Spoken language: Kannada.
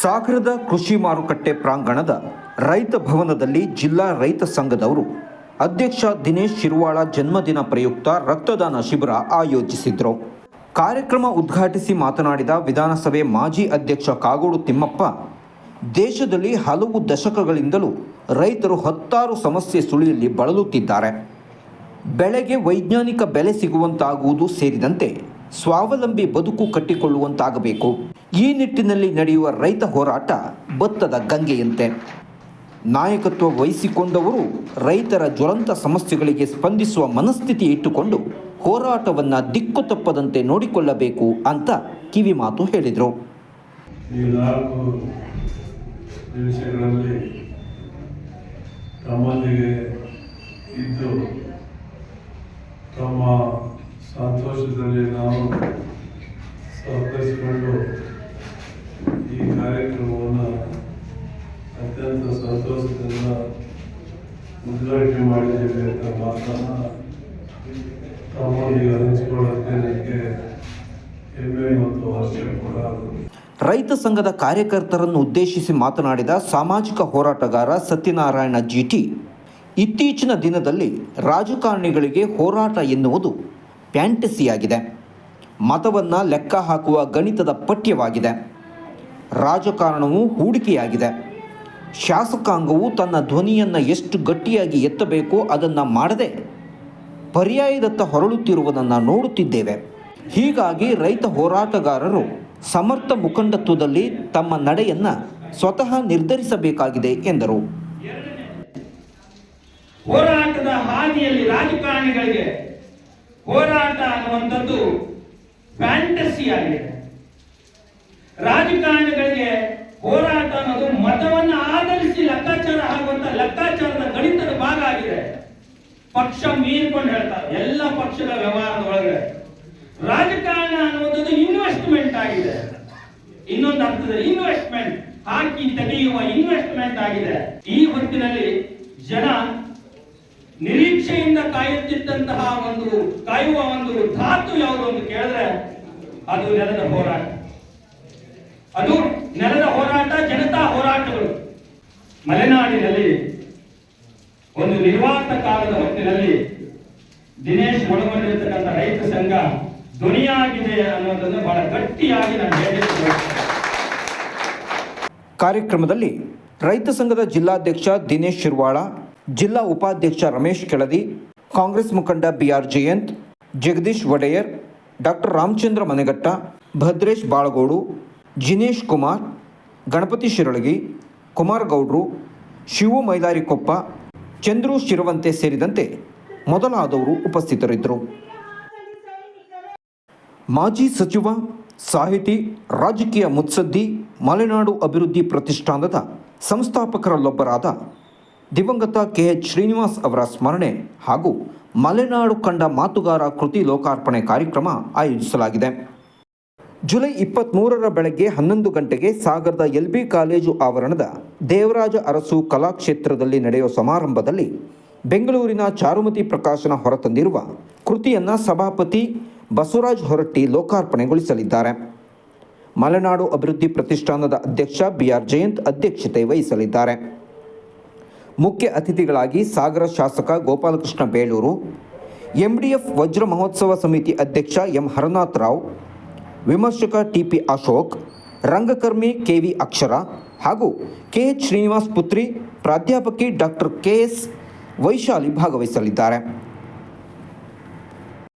ಸಾಗರದ ಕೃಷಿ ಮಾರುಕಟ್ಟೆ ಪ್ರಾಂಗಣದ ರೈತ ಭವನದಲ್ಲಿ ಜಿಲ್ಲಾ ರೈತ ಸಂಘದವರು ಅಧ್ಯಕ್ಷ ದಿನೇಶ್ ಶಿರ್ವಾಳ ಜನ್ಮದಿನ ಪ್ರಯುಕ್ತ ರಕ್ತದಾನ ಶಿಬಿರ ಆಯೋಜಿಸಿದ್ರು. ಕಾರ್ಯಕ್ರಮ ಉದ್ಘಾಟಿಸಿ ಮಾತನಾಡಿದ ವಿಧಾನಸಭೆ ಮಾಜಿ ಅಧ್ಯಕ್ಷ ಕಾಗೋಡು ತಿಮ್ಮಪ್ಪ, ದೇಶದಲ್ಲಿ ಹಲವು ದಶಕಗಳಿಂದಲೂ ರೈತರು ಹತ್ತಾರು ಸಮಸ್ಯೆ ಸುಳಿಯಲ್ಲಿ ಬಳಲುತ್ತಿದ್ದಾರೆ. ಬೆಳೆಗೆ ವೈಜ್ಞಾನಿಕ ಬೆಲೆ ಸಿಗುವಂತಾಗುವುದು ಸೇರಿದಂತೆ ಸ್ವಾವಲಂಬಿ ಬದುಕು ಕಟ್ಟಿಕೊಳ್ಳುವಂತಾಗಬೇಕು. ಈ ನಿಟ್ಟಿನಲ್ಲಿ ನಡೆಯುವ ರೈತ ಹೋರಾಟ ಭತ್ತದ ಗಂಗೆಯಂತೆ. ನಾಯಕತ್ವ ವಹಿಸಿಕೊಂಡವರು ರೈತರ ಜ್ವಲಂತ ಸಮಸ್ಯೆಗಳಿಗೆ ಸ್ಪಂದಿಸುವ ಮನಸ್ಥಿತಿ ಇಟ್ಟುಕೊಂಡು ಹೋರಾಟವನ್ನು ದಿಕ್ಕು ತಪ್ಪದಂತೆ ನೋಡಿಕೊಳ್ಳಬೇಕು ಅಂತ ಹೇಳಿದರು. ನಾಲ್ಕು ನಿಮಿಷಗಳಲ್ಲಿ ತಮ್ಮೊಂದಿಗೆ ಇದ್ದು ತಮ್ಮ ಸಂತೋಷದಲ್ಲಿ ನಾವು ಮಾಡಿದ್ದೇವೆ ಅಂತ ಮಾತನ್ನು ಮತ್ತು ಕೂಡ ರೈತ ಸಂಘದ ಕಾರ್ಯಕರ್ತರನ್ನು ಉದ್ದೇಶಿಸಿ ಮಾತನಾಡಿದ ಸಾಮಾಜಿಕ ಹೋರಾಟಗಾರ ಸತ್ಯನಾರಾಯಣ ಜಿಟಿ, ಇತ್ತೀಚಿನ ದಿನದಲ್ಲಿ ರಾಜಕಾರಣಿಗಳಿಗೆ ಹೋರಾಟ ಎನ್ನುವುದು ಪ್ಯಾಂಟಸಿಯಾಗಿದೆ ಮತವನ್ನು ಲೆಕ್ಕ ಹಾಕುವ ಗಣಿತದ ಪಠ್ಯವಾಗಿದೆ. ರಾಜಕಾರಣವು ಹೂಡಿಕೆಯಾಗಿದೆ. ಶಾಸಕಾಂಗವು ತನ್ನ ಧ್ವನಿಯನ್ನು ಎಷ್ಟು ಗಟ್ಟಿಯಾಗಿ ಎತ್ತಬೇಕೋ ಅದನ್ನು ಮಾಡದೆ ಪರ್ಯಾಯದತ್ತ ಹೊರಳುತ್ತಿರುವುದನ್ನು ನೋಡುತ್ತಿದ್ದೇವೆ. ಹೀಗಾಗಿ ರೈತ ಹೋರಾಟಗಾರರು ಸಮರ್ಥ ಮುಖಂಡತ್ವದಲ್ಲಿ ತಮ್ಮ ನಡೆಯನ್ನು ಸ್ವತಃ ನಿರ್ಧರಿಸಬೇಕಾಗಿದೆ ಎಂದರು. ಹೋರಾಟದ ಹಾದಿಯಲ್ಲಿ ರಾಜಕಾರಣಿಗಳಿಗೆ ಹೋರಾಟ ಅನ್ನುವಂಥದ್ದು ಫ್ಯಾಂಟಸಿ ಆಗಿದೆ. ರಾಜಕಾರಣಿಗಳಿಗೆ ಹೋರಾಟ ಅನ್ನೋದು ಮತವನ್ನು ಆಧರಿಸಿ ಲೆಕ್ಕಾಚಾರ ಆಗುವಂತ ಲೆಕ್ಕಾಚಾರದ ಗಣಿತದ ಭಾಗ ಆಗಿದೆ. ಪಕ್ಷ ಮೀರ್ಕೊಂಡು ಹೇಳ್ತಾರೆ. ಎಲ್ಲ ಪಕ್ಷದ ವ್ಯವಹಾರದ ಒಳಗಡೆ ರಾಜಕಾರಣ ಅನ್ನುವಂಥದ್ದು ಇನ್ವೆಸ್ಟ್ಮೆಂಟ್ ಆಗಿದೆ. ಇನ್ನೊಂದು ಅರ್ಥದಲ್ಲಿ ಇನ್ವೆಸ್ಟ್ಮೆಂಟ್ ಹಾಕಿ ತೆಗೆಯುವ ಇನ್ವೆಸ್ಟ್ಮೆಂಟ್ ಆಗಿದೆ. ಈ ಹೊತ್ತಿನಲ್ಲಿ ಜನ ನಿರೀಕ್ಷೆಯಿಂದ ಕಾಯುತ್ತಿದ್ದಂತಹ ಒಂದು, ಕಾಯುವ ಒಂದು ಧಾತು ಯಾವುದು ಅಂತ ಕೇಳಿದ್ರೆ ಅದು ನೆಲದ ಹೋರಾಟ. ಅದು ನೆಲದ ಹೋರಾಟ, ಜನತಾ ಹೋರಾಟಗಳು. ಮಲೆನಾಡಿನಲ್ಲಿ ಒಂದು ನಿರ್ವಾತ ಕಾಲದ ಹೊತ್ತಿನಲ್ಲಿ ದಿನೇಶ್ ಒಳಗೊಂಡಿರತಕ್ಕಂಥ ರೈತ ಸಂಘ ಧ್ವನಿಯಾಗಿದೆ ಅನ್ನೋದನ್ನು ಬಹಳ ಗಟ್ಟಿಯಾಗಿ ನಾನು ಹೇಳಿದ್ದೇನೆ. ಕಾರ್ಯಕ್ರಮದಲ್ಲಿ ರೈತ ಸಂಘದ ಜಿಲ್ಲಾಧ್ಯಕ್ಷ ದಿನೇಶ್ ಶಿರ್ವಾಳ, ಜಿಲ್ಲಾ ಉಪಾಧ್ಯಕ್ಷ ರಮೇಶ್ ಕೆಳದಿ, ಕಾಂಗ್ರೆಸ್ ಮುಖಂಡ ಬಿಆರ್ ಜಯಂತ್, ಜಗದೀಶ್ ಒಡೆಯರ್, ಡಾಕ್ಟರ್ ರಾಮಚಂದ್ರ ಮನೆಗಟ್ಟ, ಭದ್ರೇಶ್ ಬಾಳಗೋಡು ಜಿನೇಶ್ ಕುಮಾರ್, ಗಣಪತಿ ಶಿರಳಗಿ, ಕುಮಾರ್ ಗೌಡ್ರು, ಶಿವು ಮೈಲಾರಿಕೊಪ್ಪ, ಚಂದ್ರು ಶಿರವಂತೆ ಸೇರಿದಂತೆ ಮೊದಲಾದವರು ಉಪಸ್ಥಿತರಿದ್ದರು. ಮಾಜಿ ಸಚಿವ, ಸಾಹಿತಿ, ರಾಜಕೀಯ ಮುತ್ಸದ್ದಿ, ಮಲೆನಾಡು ಅಭಿವೃದ್ಧಿ ಪ್ರತಿಷ್ಠಾನದ ಸಂಸ್ಥಾಪಕರಲ್ಲೊಬ್ಬರಾದ ದಿವಂಗತ ಕೆ ಎಚ್ ಶ್ರೀನಿವಾಸ್ ಅವರ ಸ್ಮರಣೆ ಹಾಗೂ ಮಲೆನಾಡು ಕಂಡ ಮಾತುಗಾರ ಕೃತಿ ಲೋಕಾರ್ಪಣೆ ಕಾರ್ಯಕ್ರಮ ಆಯೋಜಿಸಲಾಗಿದೆ. ಜುಲೈ ಇಪ್ಪತ್ತ್ಮೂರರ ಬೆಳಗ್ಗೆ ಹನ್ನೊಂದು ಗಂಟೆಗೆ ಸಾಗರದ ಎಲ್ ಬಿ ಕಾಲೇಜು ಆವರಣದ ದೇವರಾಜ ಅರಸು ಕಲಾಕ್ಷೇತ್ರದಲ್ಲಿ ನಡೆಯುವ ಸಮಾರಂಭದಲ್ಲಿ ಬೆಂಗಳೂರಿನ ಚಾರುಮತಿ ಪ್ರಕಾಶನ ಹೊರತಂದಿರುವ ಕೃತಿಯನ್ನು ಸಭಾಪತಿ ಬಸವರಾಜ್ ಹೊರಟ್ಟಿ ಲೋಕಾರ್ಪಣೆಗೊಳಿಸಲಿದ್ದಾರೆ. ಮಲೆನಾಡು ಅಭಿವೃದ್ಧಿ ಪ್ರತಿಷ್ಠಾನದ ಅಧ್ಯಕ್ಷ ಬಿಆರ್ ಜಯಂತ್ ಅಧ್ಯಕ್ಷತೆ ವಹಿಸಲಿದ್ದಾರೆ. ಮುಖ್ಯ ಅತಿಥಿಗಳಾಗಿ ಸಾಗರ ಶಾಸಕ ಗೋಪಾಲಕೃಷ್ಣ ಬೇಳೂರು ಎಂಡಿಎಫ್ ವಜ್ರ ಮಹೋತ್ಸವ ಸಮಿತಿ ಅಧ್ಯಕ್ಷ ಎಂ ಹರನಾಥ್ ರಾವ್ ವಿಮರ್ಶಕ ಟಿಪಿ ಅಶೋಕ್, ರಂಗಕರ್ಮಿ ಕೆವಿ ಅಕ್ಷರ ಹಾಗೂ ಕೆ. ಶ್ರೀನಿವಾಸ್ ಪುತ್ರಿ ಪ್ರಾಧ್ಯಾಪಕಿ ಡಾಕ್ಟರ್ ಕೆ. ಎಸ್. ವೈಶಾಲಿ ಭಾಗವಹಿಸಲಿದ್ದಾರೆ.